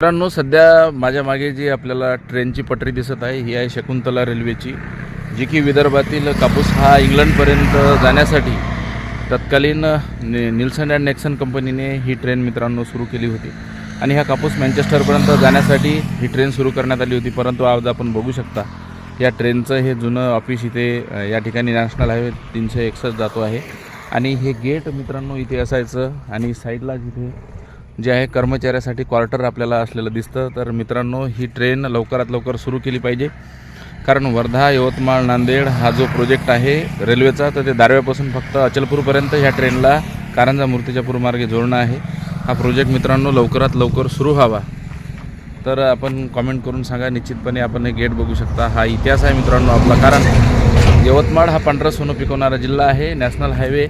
मित्रांनो सध्या माझ्या मागे जी आपल्याला ट्रेनची पटरी दिसत आहे ही आहे शकुंतला रेल्वेची जी की विदर्भातील कापूस हा इंग्लंडपर्यंत जाण्यासाठी तत्कालीन नि निल्सन अँड नेक्सन कंपनीने ही ट्रेन मित्रांनो सुरू केली होती. आणि हा कापूस मँचेस्टरपर्यंत जाण्यासाठी ही ट्रेन सुरू करण्यात आली होती परंतु आज आपण बघू शकता या ट्रेनचं हे जुनं ऑफिस इथे या ठिकाणी नॅशनल हायवे तीनशे एकसष्ट जातो आहे. आणि हे गेट मित्रांनो इथे असायचं आणि साईडला जिथे जे आहे कर्मचाऱ्यासाठी क्वार्टर आपल्याला असलेलं दिसतं. तर मित्रांनो ही ट्रेन लवकरात लवकर सुरू केली पाहिजे. कारण वर्धा यवतमाळ नांदेड हा जो प्रोजेक्ट आहे रेल्वेचा तर ते दारव्यापासून फक्त अचलपूरपर्यंत ह्या ट्रेनला कारंजा मूर्तिजापूर मार्गे जोडणं आहे. हा प्रोजेक्ट मित्रांनो लवकरात लवकर सुरू व्हावा. तर आपण कॉमेंट करून सांगा. निश्चितपणे आपण हे गेट बघू शकता. हा इतिहास आहे मित्रांनो आपला. कारण यवतमाळ हा पांढरा सोनं पिकवणारा जिल्हा आहे. नॅशनल हायवे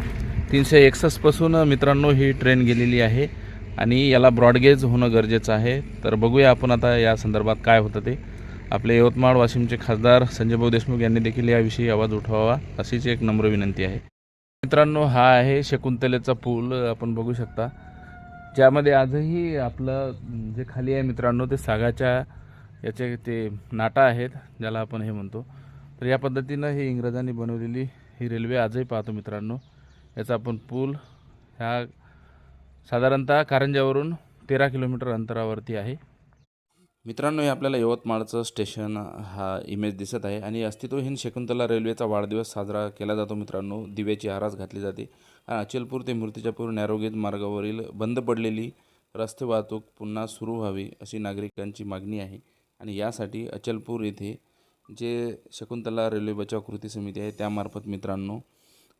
तीनशे एकसष्टपासून मित्रांनो ही ट्रेन गेलेली आहे. आणि याला ब्रॉडगेज होणं गरजेचं आहे. तर बघूया आपण आता या संदर्भात काय होतं ते. आपले यवतमाळ वाशिमचे खासदार संजयभाऊ देशमुख यांनी देखील याविषयी आवाज उठवावा अशीच एक नम्र विनंती आहे. मित्रांनो हा आहे शकुंतलेचा पूल आपण बघू शकता. ज्यामध्ये आजही आपलं जे खाली आहे मित्रांनो ते सागाच्या याचे ते नाटा आहेत ज्याला आपण हे म्हणतो. तर या पद्धतीनं ही इंग्रजांनी बनवलेली ही रेल्वे आजही पाहतो मित्रांनो. याचा आपण पूल ह्या साधारणतः कारंजावरून तेरा किलोमीटर अंतरावरती आहे. मित्रांनो हे आपल्याला यवतमाळचं स्टेशन हा इमेज दिसत आहे आणि अस्तित्वहीन शकुंतला रेल्वेचा वाढदिवस साजरा केला जातो मित्रांनो. दिव्याची आरास घातली जाते. आणि अचलपूर ते मूर्तिजापूर नॅरोगेज मार्गावरील बंद पडलेली रस्ते वाहतूक पुन्हा सुरू व्हावी अशी नागरिकांची मागणी आहे. आणि यासाठी अचलपूर येथे जे शकुंतला रेल्वे बचाव कृती समिती आहे त्यामार्फत मित्रांनो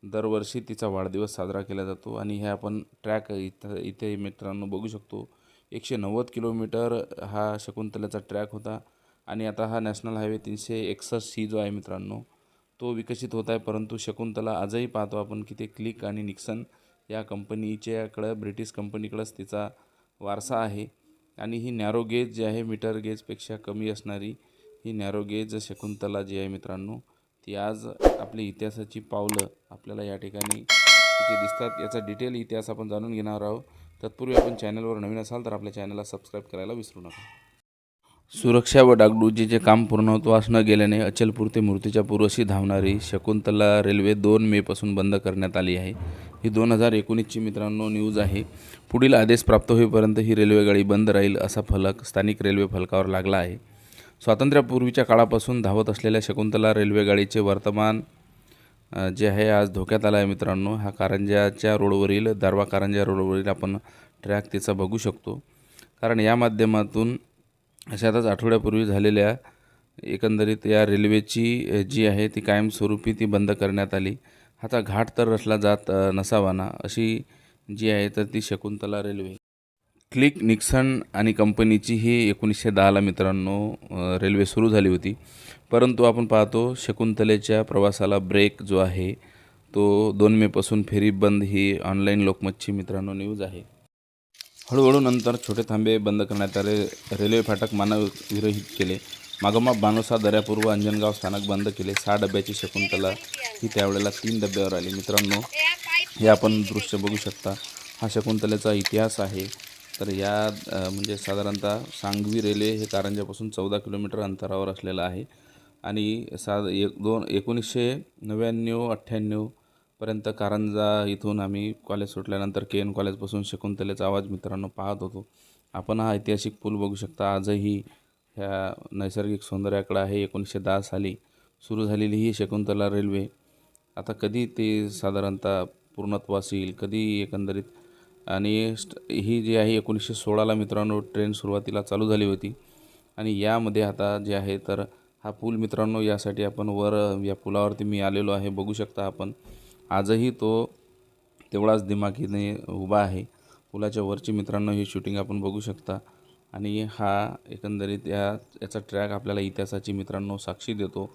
दरवर्षी तिचा वाढदिवस साजरा केला जातो आणि हे आपण ट्रॅक इथं इथे मित्रांनो बघू शकतो. एकशे नव्वद किलोमीटर हा शकुंतलेचा ट्रॅक होता आणि आता हा नॅशनल हायवे तीनशे एकसष्ट सी जो आहे मित्रांनो तो विकसित होत आहे. परंतु शकुंतला आजही पाहतो आपण की ते क्लिक आणि निक्सन या कंपनीच्याकडं ब्रिटिश कंपनीकडंच तिचा वारसा आहे. आणि ही नॅरो गेज जी आहे मीटर गेजपेक्षा कमी असणारी ही नॅरो गेज शकुंतला जी आहे मित्रांनो ती आज आपली इतिहासाची पावलं आपल्याला या ठिकाणी जे दिसतात. याचा डिटेल इतिहास आपण जाणून घेणार आहोत. तत्पूर्वी आपण चॅनलवर नवीन असाल तर आपल्या चॅनलला सबस्क्राईब करायला विसरू नका. सुरक्षा व डागडुजीचे काम पूर्णत्वास न गेल्याने अचलपूर ते मूर्तीच्या पूर्वशी धावणारी शकुंतला रेल्वे दोन मेपासून बंद करण्यात आली आहे. ही दोन हजार एकोणीसची मित्रांनो न्यूज आहे. पुढील आदेश प्राप्त होईपर्यंत ही रेल्वेगाडी बंद राहील असा फलक स्थानिक रेल्वे फलकावर लागला आहे. स्वातंत्र्यापूर्वीच्या काळापासून धावत असलेल्या शकुंतला रेल्वेगाडीचे वर्तमान जे आहे आज धोक्यात आलं आहे मित्रांनो हा कारंजाच्या रोडवरील दारवा कारंजा रोडवरील आपण ट्रॅक तिचा बघू शकतो. कारण या माध्यमातून अशातच आठवड्यापूर्वी झालेल्या एकंदरीत या रेल्वेची जी आहे ती कायमस्वरूपी ती बंद करण्यात आली. हाचा घाट तर रचला जात नसावा ना अशी जी आहे तर ती शकुंतला रेल्वे. क्लिक निक्सन आणि कंपनीची ही एकोणीसशे दहाला मित्रांनो रेल्वे सुरू झाली होती. परंतु आपण पाहतो शकुंतलेच्या प्रवासाला ब्रेक जो आहे तो दोन मेपासून फेरी बंद ही ऑनलाईन लोकमतची मित्रांनो न्यूज आहे. हळूहळू नंतर छोटे थांबे बंद करण्यात आले. रेल्वे फाटक मानव विरहित केले. मागोमाग बानोसा दर्यापूर्व अंजनगाव स्थानक बंद केले. सहा डब्याची शकुंतला ही त्यावेळेला तीन डब्यावर आली. मित्रांनो हे आपण दृश्य बघू शकता. हा शकुंतलेचा इतिहास आहे. तर या म्हणजे साधारणतः सांगवी रेल्वे हे कारंजापासून चौदा किलोमीटर अंतरावर असलेलं आहे. आणि सा एक दोन एकोणीसशे नव्याण्णव अठ्ठ्याण्णवपर्यंत कारंजा इथून आम्ही कॉलेज सुटल्यानंतर के एन कॉलेजपासून शकुंतलेचा आवाज मित्रांनो पाहत होतो. आपण हा ऐतिहासिक पूल बघू शकता. आजही ह्या नैसर्गिक सौंदर्याकडं आहे. एकोणीसशे दहा साली सुरू झालेली ही शकुंतला रेल्वे. आता कधी ते साधारणतः पूर्णत्वास येईल कधी एकंदरीत आणि स्ट ही जी आहे एकोणीसशे सोळाला मित्रांनो ट्रेन सुरुवातीला चालू झाली होती. आणि यामध्ये आता जे आहे तर हा पूल मित्रांनो यासाठी आपण वर या पुलावरती मी आलेलो आहे. बघू शकता आपण. आजही तो तेवढाच दिमाखीने उभा आहे. पुलाच्या वरची मित्रांनो ही शूटिंग आपण बघू शकता. आणि हा एकंदरीत या याचा ट्रॅक आपल्याला इतिहासाची मित्रांनो साक्षी देतो.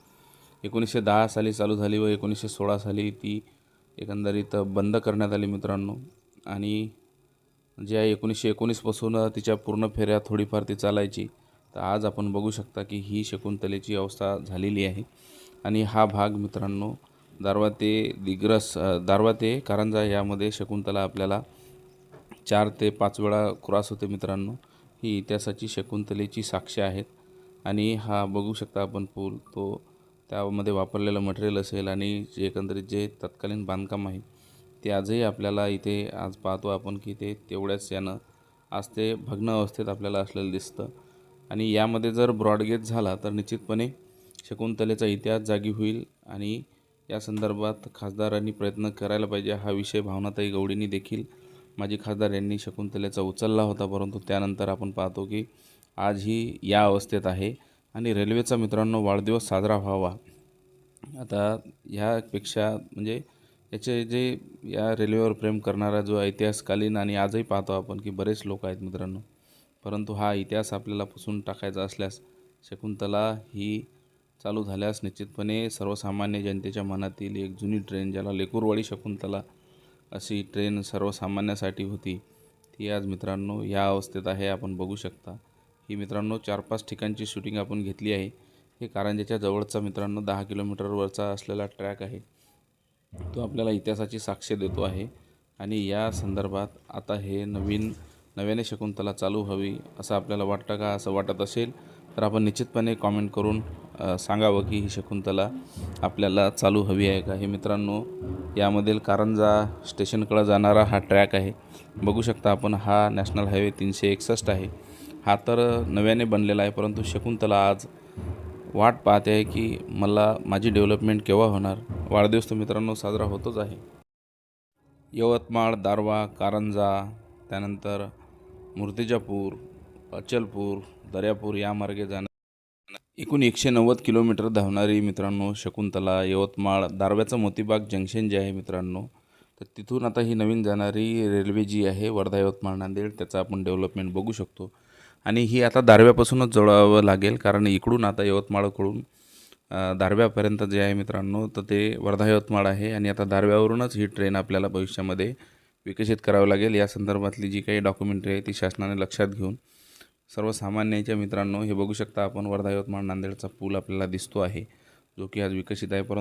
एकोणीसशे दहा साली चालू झाली व एकोणीसशे सोळा साली ती एकंदरीत बंद करण्यात आली मित्रांनो. आणि जे आहे एकोणीसशे एकोणीसपासून तिच्या पूर्ण फेऱ्या थोडीफार ती चालायची. तर आज आपण बघू शकता की ही शकुंतलेची अवस्था झालेली आहे. आणि हा भाग मित्रांनो दारवा ते दिग्रस दारवा ते कारंजा यामध्ये शकुंतला आपल्याला चार ते पाच वेळा क्रॉस होते मित्रांनो. ही इतिहासाची शकुंतलेची साक्ष आहेत. आणि हा बघू शकता आपण पूल तो त्यामध्ये वापरलेलं मटेरियल असेल आणि जे एकंदरीत जे तत्कालीन बांधकाम आहे ते आजही आपल्याला इथे आज पाहतो आपण की ते तेवढ्याच यानं आज ते भग्न अवस्थेत आपल्याला असलेलं दिसतं. आणि यामध्ये जर ब्रॉडगेज झाला तर निश्चितपणे शकुंतलेचा इतिहास जागी होईल आणि या संदर्भात खासदारांनी प्रयत्न करायला पाहिजे हा विषय भावनाताई गवडींनी देखील माजी खासदार यांनी शकुंतलेचा उचलला होता. परंतु त्यानंतर आपण पाहतो की आजही या अवस्थेत आहे. आणि रेल्वेचा मित्रांनो वाढदिवस साजरा व्हावा. आता ह्यापेक्षा म्हणजे याचे जे या रेल्वेवर प्रेम करणारा जो ऐतिहासकालीन आणि आजही पाहतो आपण की बरेच लोक आहेत मित्रांनो परंतु हा इतिहास आपल्याला पुसून टाकायचा असल्यास शकुंतला ही चालू झाल्यास निश्चितपणे सर्वसामान्य जनतेच्या मनातील एक जुनी ट्रेन ज्याला लेकूरवाडी शकुंतला अशी ट्रेन सर्वसामान्यासाठी होती ती आज मित्रांनो या अवस्थेत आहे आपण बघू शकता. ही मित्रांनो चार पाच ठिकाणची शूटिंग आपण घेतली आहे. हे कारंजाच्या जवळचा मित्रांनो दहा किलोमीटरवरचा असलेला ट्रॅक आहे. तो आपल्याला इतिहासाची साक्ष देतो आहे. आणि या संदर्भात आता हे नवीन नव्याने शकुंतला चालू हवी असं आपल्याला वाटतं का असं वाटत असेल तर आपण निश्चितपणे कॉमेंट करून सांगावं की ही शकुंतला आपल्याला चालू हवी आहे का. हे मित्रांनो यामधील कारंजा स्टेशनकडं जाणारा हा ट्रॅक आहे. बघू शकता आपण हा नॅशनल हायवे तीनशे एकसष्ट आहे. हा तर नव्याने बनलेला आहे परंतु शकुंतला आज वाट पाहते आहे की मला माझी डेव्हलपमेंट केव्हा होणार? वाढदिवस तर मित्रांनो साजरा होतोच आहे. यवतमाळ दारवा कारंजा त्यानंतर मूर्तिजापूर अचलपूर दर्यापूर या मार्गे जाणं. एकूण एकशे नव्वद किलोमीटर धावणारी मित्रांनो शकुंतला यवतमाळ दारव्याचं मोतीबाग जंक्शन जे आहे मित्रांनो तर तिथून आता ही नवीन जाणारी रेल्वे जी आहे वर्धा यवतमाळ नांदेड त्याचा आपण डेव्हलपमेंट बघू शकतो. आणि ही आता दारव्यापासूनच जोडावं लागेल कारण इकडून आता यवतमाळकडून दारव्यापर्यंत जे आहे मित्रांनो तर ते वर्धा यवतमाळ आहे आणि आता दारव्यावरूनच ही ट्रेन आपल्याला भविष्यामध्ये विकसित करावं लागेल. या संदर्भातली जी काही डॉक्युमेंटरी आहे ती शासनाने लक्षात घेऊन सर्वसामान्यांच्या मित्रांनो हे बघू शकता आपण वर्धा यवतमाळ नांदेडचा पूल आपल्याला दिसतो आहे जो की आज विकसित आहे. परंतु